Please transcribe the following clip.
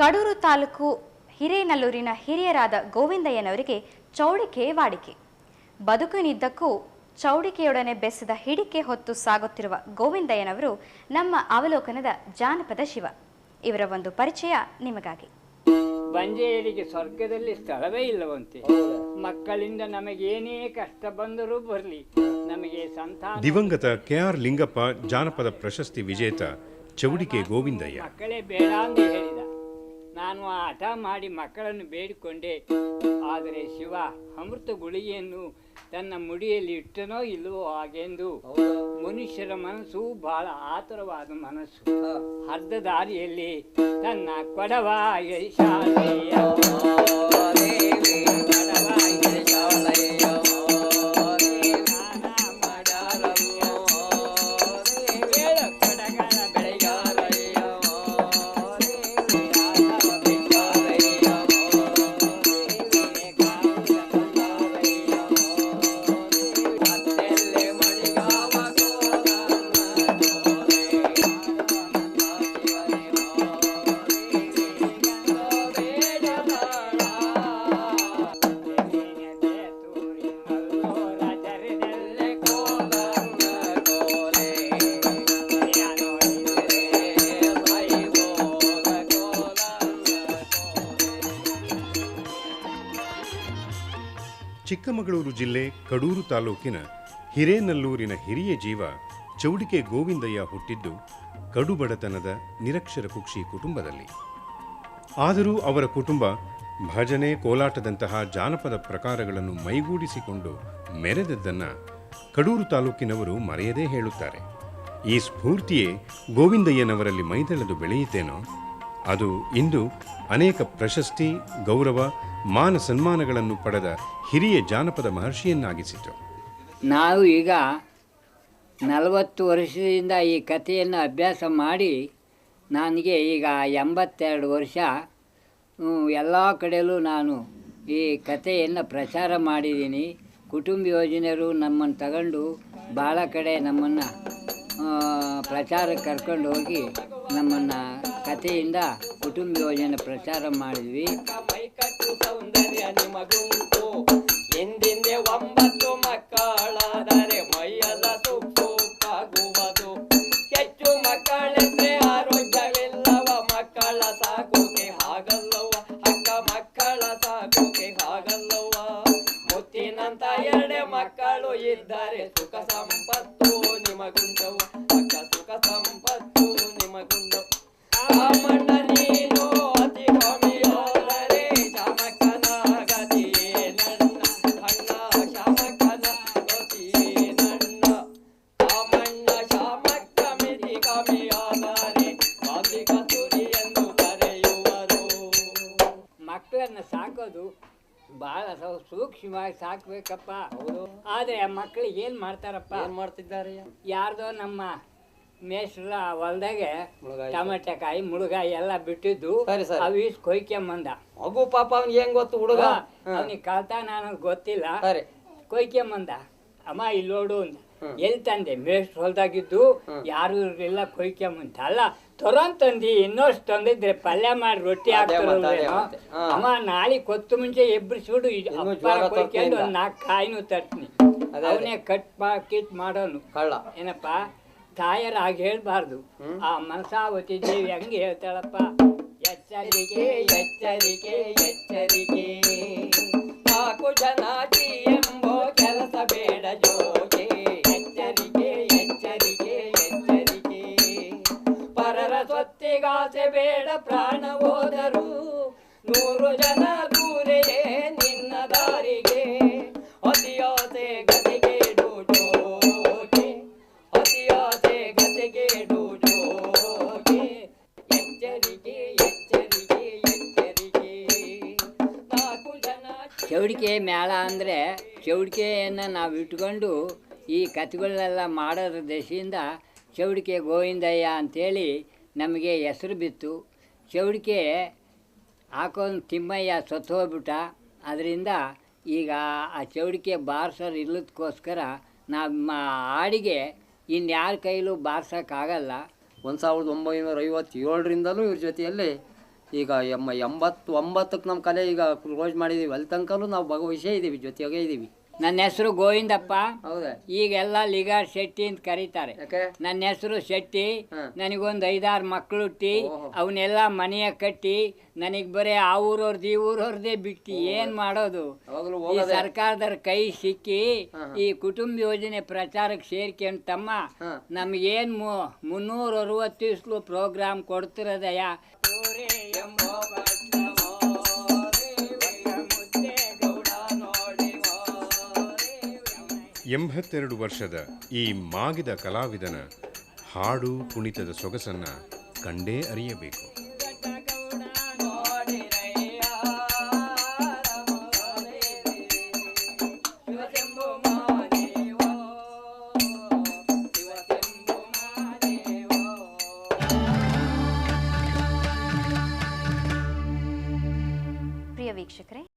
ಕಡೂರು ತಾಲೂಕು ಹಿರೇನಲ್ಲೂರಿನ ಹಿರಿಯರಾದ ಗೋವಿಂದಯ್ಯನವರಿಗೆ ಚೌಡಿಕೆ ವಾಡಿಕೆ. ಬದುಕಿನಿದ್ದಕ್ಕೂ ಚೌಡಿಕೆಯೊಡನೆ ಬೆಸೆದ ಹಿಡಿಕೆ ಹೊತ್ತು ಸಾಗುತ್ತಿರುವ ಗೋವಿಂದಯ್ಯನವರು ನಮ್ಮ ಅವಲೋಕನದ ಜಾನಪದ ಶಿವ. ಇವರ ಒಂದು ಪರಿಚಯ ನಿಮಗಾಗಿ. ಬಂಜೆಯರಿಗೆ ಸ್ವರ್ಗದಲ್ಲಿ ಸ್ಥಳವೇ ಇಲ್ಲವಂತೆ. ಮಕ್ಕಳಿಂದ ನಮಗೇನೇ ಕಷ್ಟ ಬಂದರೂ ಬರಲಿ. ನಮಗೆ ಸಂತಾನ ದಿವಂಗತ ಕೆಆರ್ ಲಿಂಗಪ್ಪ ಜಾನಪದ ಪ್ರಶಸ್ತಿ ವಿಜೇತ ಚೌಡಿಕೆ ಗೋವಿಂದಯ್ಯ. ಮಕ್ಕಳೇ ಬೇಡ ಅಂತ ಹೇಳಿದ. ನಾನು ಹಠ ಮಾಡಿ ಮಕ್ಕಳನ್ನು ಬೇಡಿಕೊಂಡೆ. ಆದರೆ ಶಿವ ಅಮೃತ ಗುಳಿಗೆಯನ್ನು ತನ್ನ ಮುಡಿಯಲ್ಲಿ ಇಟ್ಟನೋ ಇಲ್ಲವೋ ಹಾಗೆಂದು ಮನುಷ್ಯರ ಮನಸ್ಸು ಬಹಳ ಆತುರವಾದ ಮನಸ್ಸು. ಅರ್ಧ ದಾರಿಯಲ್ಲಿ ತನ್ನ ಕೊಡವ ಶಾಲೆಯ ಚಿಕ್ಕಮಗಳೂರು ಜಿಲ್ಲೆ ಕಡೂರು ತಾಲೂಕಿನ ಹಿರೇನಲ್ಲೂರಿನ ಹಿರಿಯ ಜೀವ ಚೌಡಿಕೆ ಗೋವಿಂದಯ್ಯ ಹುಟ್ಟಿದ್ದು ಕಡುಬಡತನದ ನಿರಕ್ಷರ ಕುಕ್ಷಿ ಕುಟುಂಬದಲ್ಲಿ. ಆದರೂ ಅವರ ಕುಟುಂಬ ಭಜನೆ ಕೋಲಾಟದಂತಹ ಜಾನಪದ ಪ್ರಕಾರಗಳನ್ನು ಮೈಗೂಡಿಸಿಕೊಂಡು ಮೆರೆದದ್ದನ್ನು ಕಡೂರು ತಾಲೂಕಿನವರು ಮರೆಯದೇ ಹೇಳುತ್ತಾರೆ. ಈ ಸ್ಫೂರ್ತಿಯೇ ಗೋವಿಂದಯ್ಯನವರಲ್ಲಿ ಮೈದಳೆದು ಬೆಳೆಯಿತೇನೋ ಅದು ಇಂದು ಅನೇಕ ಪ್ರಶಸ್ತಿ, ಗೌರವ, ಮಾನ ಸನ್ಮಾನಗಳನ್ನು ಪಡೆದ ಹಿರಿಯ ಜಾನಪದ ಮಹರ್ಷಿಯನ್ನಾಗಿಸಿತು. ನಾವು ಈಗ ನಲವತ್ತು ವರ್ಷದಿಂದ ಈ ಕಥೆಯನ್ನು ಅಭ್ಯಾಸ ಮಾಡಿ ನನಗೆ ಈಗ ಎಂಬತ್ತೆರಡು ವರ್ಷ. ಎಲ್ಲ ಕಡೆಯಲ್ಲೂ ನಾನು ಈ ಕಥೆಯನ್ನು ಪ್ರಚಾರ ಮಾಡಿದ್ದೀನಿ. ಕುಟುಂಬ ಯೋಜನೆಯರು ನಮ್ಮನ್ನು ತಗೊಂಡು ಭಾಳ ಕಡೆ ನಮ್ಮನ್ನು ಪ್ರಚಾರಕ್ಕೆ ಕರ್ಕೊಂಡು ಹೋಗಿ ನಮ್ಮನ್ನು ಕಥೆಯಿಂದ ಕುಟುಂಬ ಯೋಜನೆ ಪ್ರಚಾರ ಮಾಡಿದ್ವಿ. ಮೈಕಟ್ಟು ಸೌಂದರ್ಯ ನಿಮಗುಂಟು ಹಿಂದಿಂದೆ ಒಂಬತ್ತು ಮಕ್ಕಳಾದರೆ ಮೈಯೆಲ್ಲ ಸುಕ್ಕುಪ್ಪಾಗುವುದು ಹೆಚ್ಚು ಮಕ್ಕಳೆಂದ್ರೆ ಆರೋಗ್ಯವಿಲ್ಲವ ಮಕ್ಕಳ ಸಾಕೋಕೆ ಹಾಗಲ್ಲವ ಅಕ್ಕ ಮಕ್ಕಳ ಸಾಕೋಕೆ ಹಾಗಲ್ಲವ ಮುತ್ತಿನಂತ ಎರಡೇ ಮಕ್ಕಳು ಇದ್ದಾರೆ. ಸುಖ ಸಂಪತ್ತು ನಿಮಗುಂಟವ ಬಹಳ ಸೌ- ಸೂಕ್ಷ್ಮವಾಗಿ ಸಾಕ್ಬೇಕಪ್ಪ. ಆದ್ರೆ ಆ ಮಕ್ಕಳಿಗೆ ಏನು ಮಾಡ್ತಾರಪ್ಪ? ಏನ್ ಮಾಡ್ತಿದ್ದಾರೆ? ಯಾರ್ದೋ ನಮ್ಮ ಮೇಷ್ರ ಹೊಲ್ದಾಗೆ ಮುಳುಗಾಯಿ. ಟಮಾಟೆಕಾಯಿ ಮುಳುಗಾಯಿ ಎಲ್ಲ ಬಿಟ್ಟಿದ್ದು. ಸರಿ, ಸರಿ. ಅವು ಕೊಯ್ಕೊಂಬಂದ ಮಗು ಪಾಪ ಅವ್ನ್ ಹೆಂಗ್ ಗೊತ್ತು ಹುಡುಗ? ಅವನಿಗೆ ಕಳ್ತಾನ ಅನ್ನೋದು ಗೊತ್ತಿಲ್ಲ. ಸರಿ. ಕೊಯ್ಕೊಂಬಂದ ಅಮ್ಮ ಇಲ್ಲಿ ನೋಡು ಅಂದ. ಎಲ್ಲಿ ತಂದೆ ಮೇಸ್ಟ್ ಹೊಲ್ದಾಗಿದ್ದು ಯಾರು ಇರಲಿಲ್ಲ ಮುಂತ ಅಲ್ಲ ತೊರನ್ ತಂದಿ ಇನ್ನಷ್ಟು ತಂದಿದ್ರೆ ಪಲ್ಯ ಮಾಡಿ ರೊಟ್ಟಿ. ಅಮ್ಮ ನಾಳೆ ಕೊತ್ತು ಮುಂಚೆ ಎಬ್ರು ಸುಡು ಕೊಯ್ಕೊಂಡು ಒಂದು ನಾಲ್ಕು ಕಾಯಿನೂ ತರ್ತೀನಿ. ಅವನೇ ಕಟ್ ಪಾಕಿಟ್ ಮಾಡೋನು. ಕಳ್ಳ ಏನಪ್ಪ? ಹಾಗೆ ಹೇಳ್ಬಾರ್ದು. ಆ ಮನಸಾವತಿ ದೇವಿ ಹಂಗೆ ಹೇಳ್ತಾಳಪ್ಪ. ಎಚ್ಚರಿಕೆ ಎಚ್ಚರಿಕೆ ಎಚ್ಚರಿಕೆ. ನಾಲ್ಕು ಜನ ಎಂಬೋ ಕೆಲಸ ಬೇಡ ಜೋಗೆ ಬೇಡ ಪ್ರಾಣ ಹೋದರು ನೂರು ಜನ ದೂರೆಯೇ ನಿನ್ನ ದಾರಿಗೆ. ಅತಿಯಾಸೆ ಗತಿಗೆ ಜೋಗೆ ಅತಿಯಾಸೆ ಗತಿಗೆ ಜೋಗೆ ಎಚ್ಚರಿಕೆ ಎಚ್ಚರಿಕೆ ಎಚ್ಚರಿಕೆ. ನಾಲ್ಕು ಜನ ಚೌಡಿಕೆ ಮೇಳ ಅಂದರೆ ಚೌಡಿಕೆಯನ್ನು ನಾವು ಇಟ್ಕೊಂಡು ಈ ಕತೆಗಳನ್ನೆಲ್ಲ ಮಾಡೋದ್ರ ದೇಶದಿಂದ ಚೌಡಿಕೆ ಗೋವಿಂದಯ್ಯ ಅಂಥೇಳಿ ನಮಗೆ ಹೆಸರು ಬಿತ್ತು. ಚೌಡಿಕೆ ಹಾಕೊಂಡು ತಿಮ್ಮಯ್ಯ ಸತ್ತು ಹೋಗ್ಬಿಟ್ಟ. ಅದರಿಂದ ಈಗ ಆ ಚೌಡಿಕೆ ಬಾರಿಸೋರು ಇಲ್ಲದಕ್ಕೋಸ್ಕರ ನಮ್ಮ ಹಾಡಿಗೆ ಇನ್ಯಾರ ಕೈಲೂ ಬಾರ್ಸೋಕ್ಕಾಗಲ್ಲ. ಒಂದು ಸಾವಿರದ ಒಂಬೈನೂರ ಐವತ್ತೇಳರಿಂದಲೂ ಇವ್ರ ಜೊತೆಯಲ್ಲಿ ಈಗ ಎಮ್ಮ ಎಂಬತ್ತು ಒಂಬತ್ತಕ್ಕೆ ನಮ್ಮ ಕಲೆ ಈಗ ಕ್ಲೋಸ್ ಮಾಡಿದೀವಿ. ಅಲ್ಲಿ ತನಕನೂ ನಾವು ಭಾಗವಹಿಸೇ ಇದ್ದೀವಿ ಜೊತೆಗೆ ಇದ್ದೀವಿ ನನ್ನ ಹೆಸರು ಗೋವಿಂದಪ್ಪ. ಹೌದಾ? ಈಗೆಲ್ಲ ಲಿಗಾರ್ ಶೆಟ್ಟಿ ಅಂತ ಕರೀತಾರೆ. ಯಾಕೆ? ನನ್ನ ಹೆಸರು ಶೆಟ್ಟಿ. ನನಗೊಂದು ಐದಾರು ಮಕ್ಕಳು ಹುಟ್ಟಿ. ಅವನ್ನೆಲ್ಲ ಮನೆಯ ಕಟ್ಟಿ. ನನಗೆ ಬರೀ ಆ ಊರವ್ರದ್ದು ಈ ಊರವ್ರದ್ದೇ ಬಿಟ್ಟು. ಏನು ಮಾಡೋದು? ಈ ಹೋಗೋದೇ? ಸರ್ಕಾರದವ್ರ ಕೈ ಸಿಕ್ಕಿ. ಈ ಕುಟುಂಬ ಯೋಜನೆ ಪ್ರಚಾರಕ್ಕೆ ಸೇರ್ಕೊಂಡು ತಮ್ಮ ಹಾ. ನಮಗೇನು ಮುನ್ನೂರ ಅರವತ್ತು ಇಸ್ಲು ಪ್ರೋಗ್ರಾಮ್ ಕೊಡ್ತಿರೋದಯ್ಯ? ಎಂಬತ್ತೆರಡು ವರ್ಷದ ಈ ಮಾಗಿದ ಕಲಾವಿದನ ಹಾಡು ಕುಣಿತದ ಸೊಗಸನ್ನ ಕಂಡೇ ಅರಿಯಬೇಕು.